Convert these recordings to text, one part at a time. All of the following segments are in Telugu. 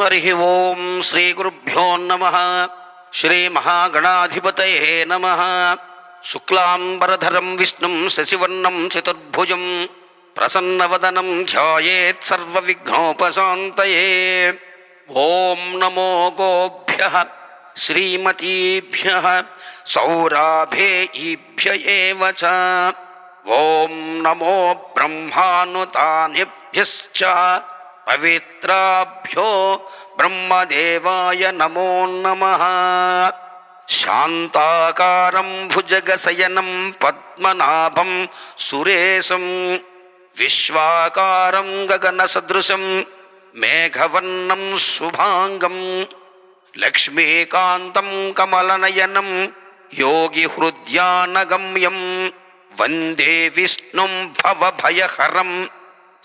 हरि ओं श्री गुरुभ्यो नम श्री महागणाधिपत नम शुक्लांबरधर विष्णु शशिवर्णम चतुर्भुज प्रसन्नवदनम ध्यानोपात ओं नमो गोभ्य श्रीमतीभ्य सौराभेभ्य ओं नमो ब्रह्मानुताभ्य பவித்ராபியோ பிரம்மதேவாய நமோ நம சாந்தாகாரம் புஜகசயனம் பத்மநாபம் சுரேசம் விஸ்வாகாரம் ககனசதிருசம் மேகவர்ணம் சுபாங்கம் லக்ஷ்மீகாந்தம் கமலநயனம் யோகி ஹிருத்யானகம்யம் வந்தே விஷ்ணும் பவபயஹரம்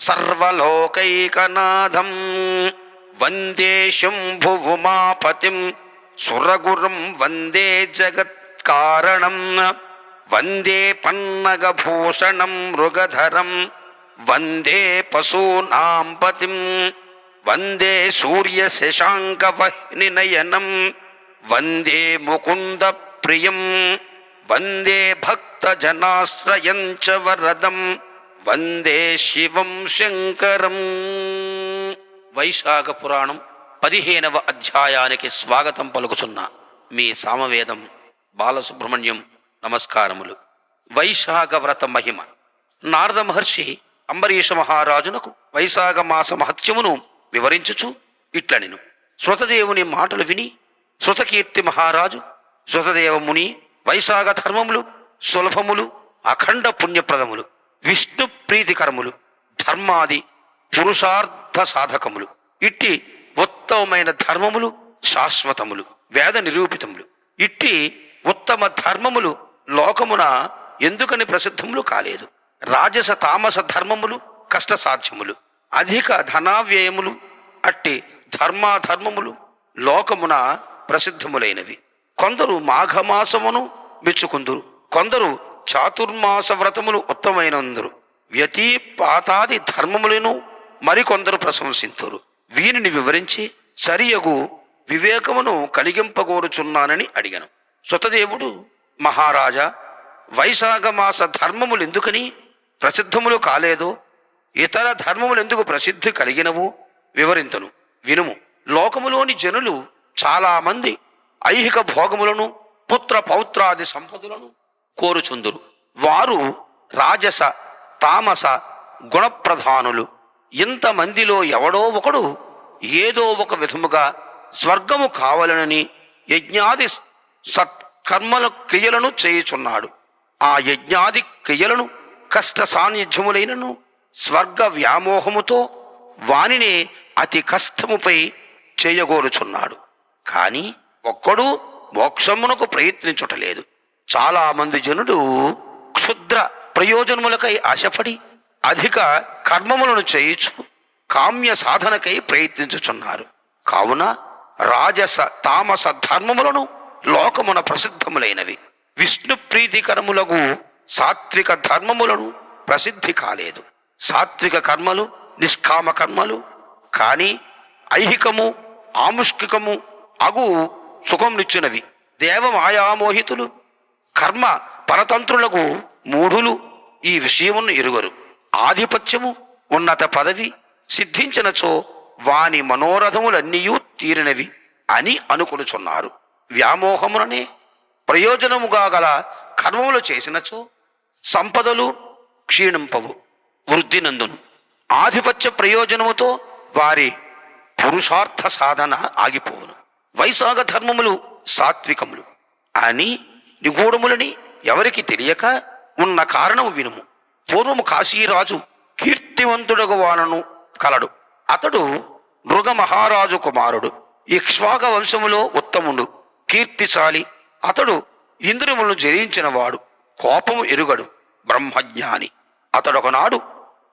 వందే విష్ణుం భవభయహరం సర్వలోకైకనాథం వందే శంభువుమాపతిం సురగురుం వందే జగత్కారణం వందే పన్నగభూషణం మృగధరం వందే పశూనాం పతిం వందే సూర్యశశాంకవహ్నినయనం వందే ముకుంద ప్రియం వందే భక్తజనాశ్రయం చ వరదం వందే శివం శంకరం. వైశాఖ పురాణం పదిహేనవ అధ్యాయానికి స్వాగతం పలుకుచున్న మీ సామవేదం బాలసుబ్రహ్మణ్యం నమస్కారములు. వైశాఖ వ్రత మహిమ. నారద మహర్షి అంబరీష మహారాజునకు వైశాఖ మాస మహత్యమును వివరించుచు ఇట్లనిను. శృతదేవుని మాటలు విని శృతకీర్తి మహారాజు శృతదేవముని వైశాఖ ధర్మములు సులభములు అఖండ పుణ్యప్రదములు. విష్ణు ప్రీతికరములు ధర్మాది పురుషార్థ సాధకములు. ఇట్టి ఉత్తమమైన ధర్మములు శాశ్వతములు వేద నిరూపితములు. ఇట్టి ఉత్తమ ధర్మములు లోకమున ఎందుకని ప్రసిద్ధములు కాలేదు. రాజస తామస ధర్మములు కష్టసాధ్యములు. అధిక ధనావ్యయములు అట్టి ధర్మాధర్మములు లోకమున ప్రసిద్ధములైనవి. కొందరు మాఘమాసమును మెచ్చుకుందురు. కొందరు చాతుర్మాస వ్రతములు ఉత్తమైనందరు. వ్యతీపాతాది ధర్మములను మరికొందరు ప్రశంసింతురు. వీనిని వివరించి సరియగు వివేకమును కలిగింపగోరుచున్నానని అడిగాను. సుతదేవుడు మహారాజా వైశాఖ మాస ధర్మములు ఎందుకని ప్రసిద్ధములు కాలేదు. ఇతర ధర్మములు ఎందుకు ప్రసిద్ధి కలిగినవు? వివరింతను. వినుము. లోకములోని జనులు చాలామంది ఐహిక భోగములను పుత్ర పౌత్రాది సంపదలను కోరుచుందురు. వారు రాజస తామస గుణప్రధానులు. ఇంతమందిలో ఎవడో ఒకడు ఏదో ఒక విధముగా స్వర్గము కావాలనని యజ్ఞాది సత్కర్మల క్రియలను చేయుచున్నాడు. ఆ యజ్ఞాది క్రియలను కష్ట సాన్నిధ్యములైనను స్వర్గ వ్యామోహముతో వానినే అతి కష్టముపై చేయగోరుచున్నాడు. కాని ఒక్కడూ మోక్షమునకు ప్రయత్నించుటలేదు. చాలా మంది జనుడు క్షుద్ర ప్రయోజనములకై ఆశపడి అధిక కర్మములను చేయుచు కామ్య సాధనకై ప్రయత్నించుచున్నారు. కావున రాజస తామస ధర్మములను లోకమున ప్రసిద్ధములైనవి. విష్ణు ప్రీతికరములకు సాత్విక ధర్మములను ప్రసిద్ధి కాలేదు. సాత్విక కర్మలు నిష్కామ కర్మలు కానీ ఐహికము ఆముష్కికము అగు సుఖంనిచ్చినవి దేవమాయామోహితులు కర్మ పరతంత్రులకు మూఢులు ఈ విషయమును ఎరుగరు. ఆధిపత్యము ఉన్నత పదవి సిద్ధించినచో వాని మనోరథములన్నీయూ తీరినవి అని అనుకొనుచున్నారు. వ్యామోహముననే ప్రయోజనముగా గల కర్మములు చేసినచో సంపదలు క్షీణింపవు వృద్ధి నందును ఆధిపత్య ప్రయోజనముతో వారి పురుషార్థ సాధన ఆగిపోవును. వైశాఖ ధర్మములు సాత్వికములు అని నిగూఢములని ఎవరికి తెలియక ఉన్న కారణం వినుము. పూర్వము కాశీరాజు కీర్తివంతుడగు వానను కలడు. అతడు మృగ మహారాజు కుమారుడు ఇక్ష్వాగ వంశములో ఉత్తముడు కీర్తిశాలి. అతడు ఇంద్రియములను జయించినవాడు. కోపము ఎరుగడు బ్రహ్మజ్ఞాని. అతడొకనాడు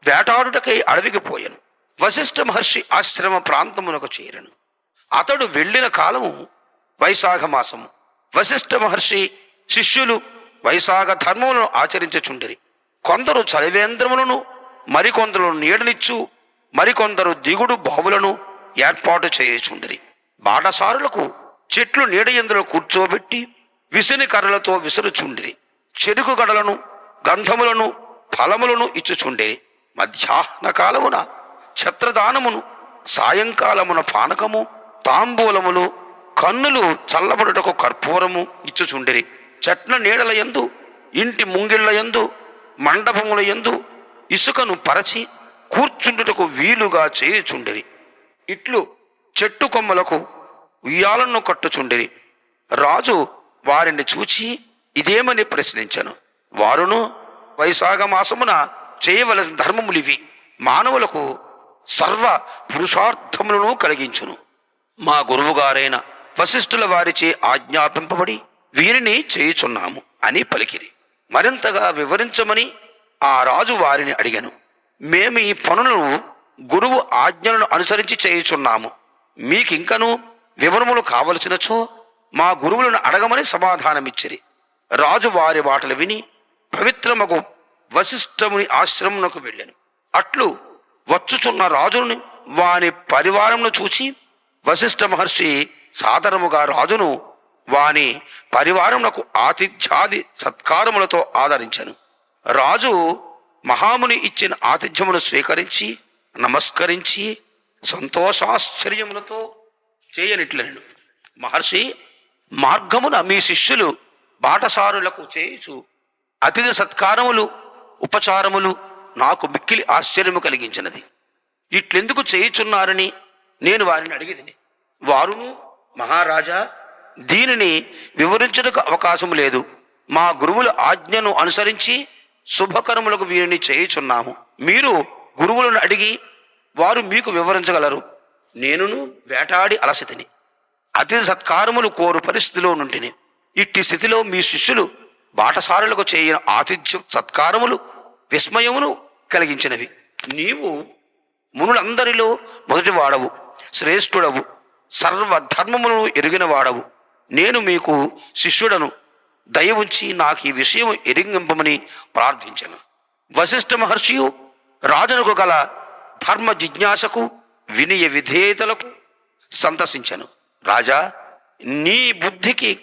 వేటాడుటకై అడవికి పోయను. వశిష్ఠ మహర్షి ఆశ్రమ ప్రాంతమునకు చేరను. అతడు వెళ్ళిన కాలము వైశాఖ మాసము. వశిష్ఠ మహర్షి శిష్యులు వైశాఖ ధర్మములను ఆచరించుచుండిరి. కొందరు చలివేంద్రములను మరికొందరు నీడనిచ్చు మరికొందరు దిగుడు బావులను ఏర్పాటు చేయుచుండిరి. బాటసారులకు చెట్లు నీడ ఎందులో కూర్చోబెట్టి విసిని కర్రలతో విసురుచుండిరి. చెరుకు గడలను గంధములను ఫలములను ఇచ్చుచుండిరి. మధ్యాహ్న కాలమున ఛత్రదానమును సాయంకాలమున పానకము తాంబూలములు కన్నులు చల్లబడుటకు కర్పూరము ఇచ్చుచుండిరి. చెట్ల నీడల యందు ఇంటి ముంగిళ్ళ యందు మండపముల యందు ఇసుకను పరచి కూర్చుండుటకు వీలుగా చేయుచుండిరి. ఇట్లు చెట్టు కొమ్మలకు ఉయ్యాలను కట్టుచుండిరి. రాజు వారిని చూచి ఇదేమని ప్రశ్నించను. వారును వైశాఖ మాసమున చేయవలసిన ధర్మములివి మానవులకు సర్వ పురుషార్థములను కలిగించును. మా గురువుగారైన వశిష్ఠుల వారిచే ఆజ్ఞాపింపబడి వీరిని చేయుచున్నాము అని పలికిరి. మరింతగా వివరించమని ఆ రాజు వారిని అడిగను. మేము ఈ పనులను గురువు ఆజ్ఞలను అనుసరించి చేయుచున్నాము. మీకింకను వివరములు కావలసినచో మా గురువులను అడగమని సమాధానమిచ్చిరి. రాజు వారి మాటలు విని పవిత్రమగు వశిష్ఠముని ఆశ్రమునకు వెళ్ళాను. అట్లు వచ్చుచున్న రాజుని వాని పరివారమును చూచి వశిష్ఠ మహర్షి సాధారణముగా రాజును వాని పరివారమునకు ఆతిథ్యాది సత్కారములతో ఆదరించను. రాజు మహాముని ఇచ్చిన ఆతిథ్యమును స్వీకరించి నమస్కరించి సంతోషాశ్చర్యములతో చేయనిట్లను. మహర్షి మార్గమున మీ శిష్యులు బాటసారులకు చేయుచు అతిథి సత్కారములు ఉపచారములు నాకు మిక్కిలి ఆశ్చర్యము కలిగించినది. ఇట్లెందుకు చేయుచున్నారని నేను వారిని అడిగితిని. వారును మహారాజా దీనిని వివరించడానికి అవకాశం లేదు. మా గురువుల ఆజ్ఞను అనుసరించి శుభకర్మలకు వీరిని చేయుచున్నాము. మీరు గురువులను అడిగి వారు మీకు వివరించగలరు. నేనును వేటాడి అలసితిని. అతిథి సత్కారములు కోరు పరిస్థితిలో నుంటిని. ఇట్టి స్థితిలో మీ శిష్యులు బాటసారులకు చేయని ఆతిథ్య సత్కారములు విస్మయమును కలిగించినవి. నీవు మునులందరిలో మొదటి వాడవు శ్రేష్ఠుడవు సర్వధర్మములను ఎరిగిన వాడవు నేను మీకు శిష్యుడను దయ ఉంచి నాకు ఈ విషయం ఎరింగింపమని ప్రార్థించను. వశిష్ఠ మహర్షియు రాజునకు గల ధర్మ జిజ్ఞాసకు వినయ విధేయతలకు సంతసించను. రాజా నీ బుద్ధికి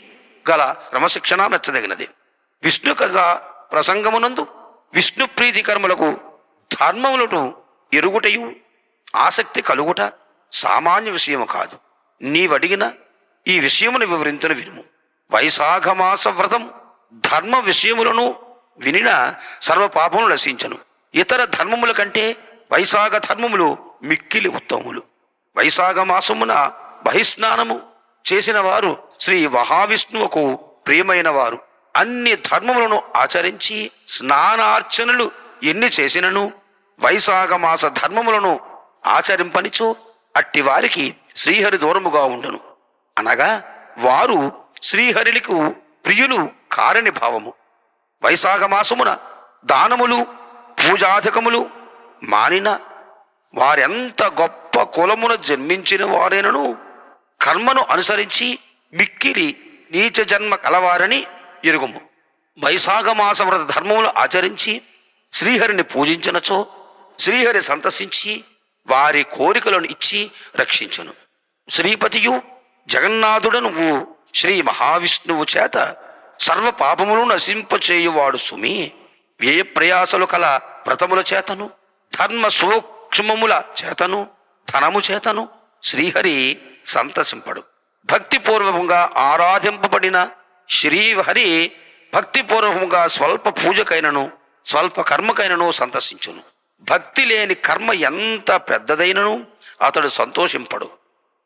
గల క్రమశిక్షణ మెచ్చదగినది. విష్ణు కథ ప్రసంగమునందు విష్ణు ప్రీతి కర్మలకు ధర్మములను ఎరుగుటయు ఆసక్తి కలుగుట సామాన్య విషయము కాదు. నీవడిగిన ఈ విషయమును వివరించిన వినుము. వైశాఖమాస వ్రతం ధర్మ విషయములను వినిన సర్వ పాపములు నశించను. ఇతర ధర్మముల కంటే వైశాఖ ధర్మములు మిక్కిలి ఉత్తములు. వైశాఖ మాసమున బహిస్నానము చేసిన వారు శ్రీ మహావిష్ణువుకు ప్రియమైన వారు అన్ని ధర్మములను ఆచరించి స్నానార్చనలు ఎన్ని చేసినను వైశాఖ మాస ధర్మములను ఆచరింపనిచో అట్టి వారికి శ్రీహరి దూరముగా ఉండను. అనగా వారు శ్రీహరిలకు ప్రియులు కారని భావము. వైశాఖ మాసమున దానములు పూజాధికములు మానిన వారెంత గొప్ప కులమున జన్మించిన వారేనను కర్మను అనుసరించి మిక్కిరి నీచ జన్మ కలవారని ఎరుగుము. వైశాఖ మాస వ్రత ధర్మములు ఆచరించి శ్రీహరిని పూజించినచో శ్రీహరి సంతసించి వారి కోరికలను ఇచ్చి రక్షించును. శ్రీపతియు జగన్నాథుడను శ్రీ మహావిష్ణువు చేత సర్వ పాపములు నశింపచేయువాడు సుమి. వ్యయ ప్రయాసలు కల వ్రతముల చేతను? ధర్మ సూక్ష్మముల చేతను? ధనము చేతను? శ్రీహరి సంతసింపడు. భక్తిపూర్వకంగా ఆరాధింపబడిన శ్రీహరి భక్తిపూర్వకంగా స్వల్ప పూజకైనను స్వల్ప కర్మకైనను సంతసించును. భక్తి లేని కర్మ ఎంత పెద్దదైనను అతడు సంతోషింపడు.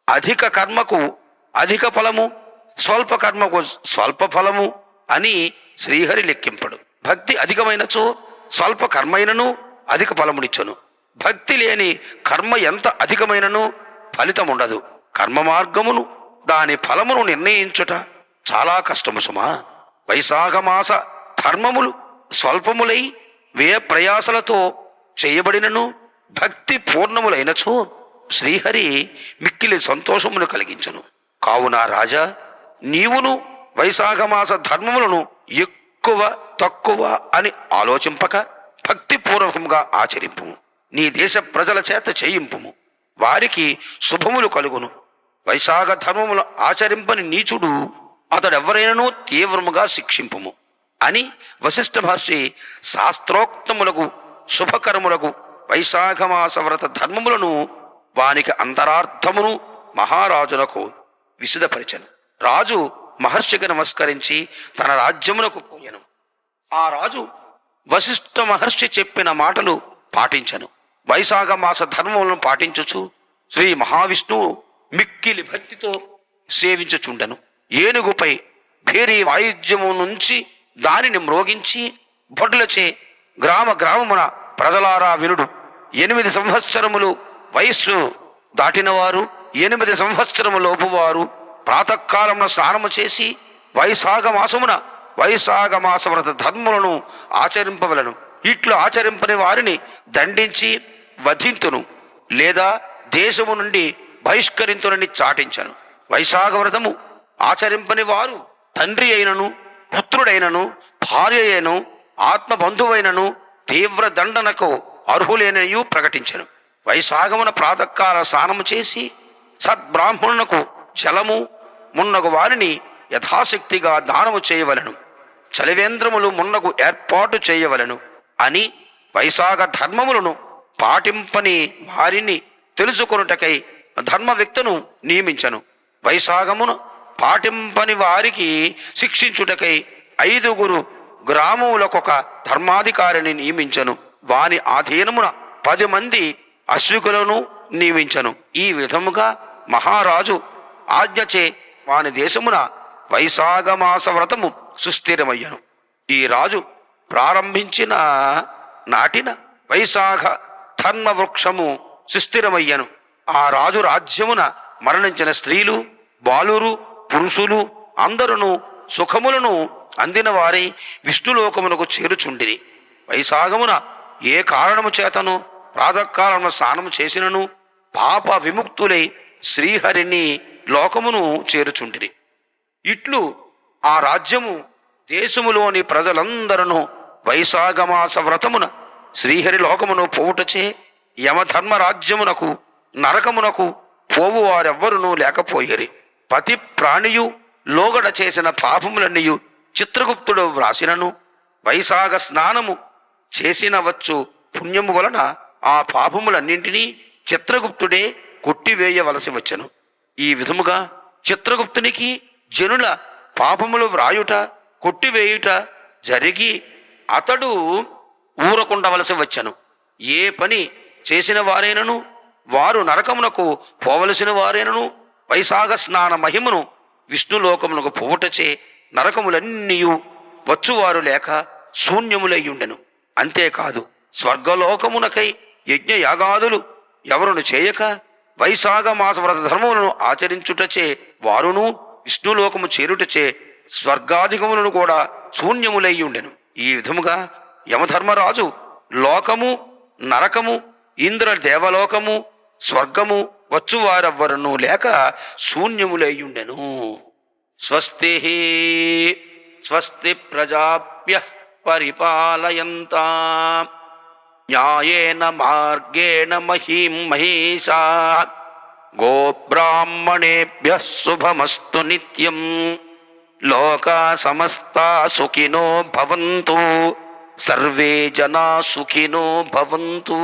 అధిక కర్మకు అధిక ఫలము స్వల్ప కర్మకు స్వల్ప ఫలము అని శ్రీహరి లెక్కింపడు. భక్తి అధికమైనచో స్వల్ప కర్మైనను అధిక ఫలమునిచ్చును. భక్తి లేని కర్మ ఎంత అధికమైనను ఫలితం ఉండదు. కర్మ మార్గమును దాని ఫలమును నిర్ణయించుట చాలా కష్టము సుమా. వైశాఖమాస ధర్మములు స్వల్పములై వ్యయ ప్రయాసలతో చేయబడినను భక్తి పూర్ణములైనచో శ్రీహరి మిక్కిలి సంతోషమును కలిగించును. కావున రాజా నీవును వైశాఖమాస ధర్మములను ఎక్కువ తక్కువ అని ఆలోచింపక భక్తిపూర్వకంగా ఆచరింపుము నీ దేశ ప్రజల చేత చేయింపుము వారికి శుభములు కలుగును. వైశాఖ ధర్మములు ఆచరింపని నీచుడు అతడెవరైనను తీవ్రముగా శిక్షింపుము అని వశిష్ఠ మహర్షి శాస్త్రోక్తములకు శుభకర్ములకు వైశాఖమాస వ్రత ధర్మములను వానికి అంతరార్థమును మహారాజులకు విశదపరిచను రాజు మహర్షికి నమస్కరించి తన రాజ్యమునకు పోయెను. ఆ రాజు వశిష్ఠ మహర్షి చెప్పిన మాటలు పాటించను. వైశాఖ మాస ధర్మములను పాటించుచు శ్రీ మహావిష్ణువు మిక్కిలి భక్తితో సేవించుచుండెను. ఏనుగుపై భేరీ వాయిద్యము నుంచి దానిని మ్రోగించి భటులచే గ్రామ గ్రామమున ప్రజలారా వినుడు. ఎనిమిది సంవత్సరములు వయస్సు దాటినవారు ఎనిమిది సంవత్సరము లోపువారు ప్రాతకాలమున స్నానము చేసి వైశాఖ మాసమున వైశాఖ మాస వ్రత ధర్మములను ఆచరింపవలను. ఇట్లు ఆచరింపని వారిని దండించి వధింతును లేదా దేశము నుండి బహిష్కరింతునని చాటించను. వైశాఖ వ్రతము ఆచరింపని వారు తండ్రి అయినను పుత్రుడైనను భార్య అయినను ఆత్మబంధువైనను తీవ్ర దండనకు అర్హులేనయు ప్రకటించను. వైశాఖమున ప్రాతకాల స్నానము చేసి సద్బ్రాహ్మణునకు జలము మున్నగు వారిని యథాశక్తిగా దానము చేయవలను. చలివేంద్రములు మున్నగు ఏర్పాటు చేయవలను అని వైశాఖ ధర్మములను పాటింపని వారిని తెలుసుకొనుటకై ధర్మ వ్యక్తును నియమించను. వైశాఖమును పాటింపని వారికి శిక్షించుటకై ఐదుగురు గ్రామములకొక ధర్మాధికారిని నియమించను. వాని ఆధీనమున పది మంది అశ్వికులను నియమించను. ఈ విధముగా మహారాజు ఆజ్ఞచే వాని దేశమున వైశాఖమాస వ్రతము సుస్థిరమయ్యను. ఈ రాజు ప్రారంభించిన నాటిన వైశాఖ ధర్మవృక్షము సుస్థిరమయ్యను. ఆ రాజు రాజ్యమున మరణించిన స్త్రీలు బాలురు పురుషులు అందరును సుఖములను అందినవారై విష్ణులోకమునకు చేరుచుండిరి. వైశాఖమున ఏ కారణము చేతను? ప్రాతకాలమున స్నానము చేసినను? పాప విముక్తులై శ్రీహరిని లోకమును చేరుచుండిరి ఇట్లు ఆ రాజ్యము దేశములోని ప్రజలందరను వైశాఖమాస వ్రతమున శ్రీహరి లోకమును పోవుటచే యమధర్మ రాజ్యమునకు నరకమునకు పోవు వారెవ్వరునూ లేకపోయిరి. పతి ప్రాణియు లోగడ చేసిన పాపములన్నీయు చిత్రగుప్తుడు వ్రాసినను వైశాఖ స్నానము చేసిన వచ్చు పుణ్యము వలన ఆ పాపములన్నింటినీ చిత్రగుప్తుడే కొట్టివేయవలసి వచ్చను. ఈ విధముగా చిత్రగుప్తునికి జనుల పాపములు వ్రాయుట కొట్టివేయుట జరిగి అతడు ఊరకుండవలసి వచ్చను. ఏ పని చేసిన వారైనను వారు నరకమునకు పోవలసిన వారైనను వైశాఖ స్నాన మహిమను విష్ణులోకమునకు పోవటచే నరకములన్నీయు వచ్చువారు లేక శూన్యములయ్యుండెను. అంతేకాదు స్వర్గలోకమునకై యజ్ఞయాగాదులు ఎవరును చేయక వైశాఖ మాస వ్రత ధర్మములను ఆచరించుటచే వారును విష్ణులోకము చేరుటచే స్వర్గాధికములను కూడా శూన్యములయ్యుండెను ఈ విధముగా యమధర్మరాజు లోకము నరకము ఇంద్ర దేవలోకము స్వర్గము వచ్చువారెవ్వరను లేక శూన్యములయ్యుండెను స్వస్తి స్వస్తి ప్రజాభ్య పరిపాలయంతా. న్యాయేన మార్గేణ మహీం మహిషా గోబ్రాహ్మణేభ్య శుభమస్తు నిత్యం లోకా సమస్తా సుఖినో భవంతు సర్వే జనా సుఖినో భవంతు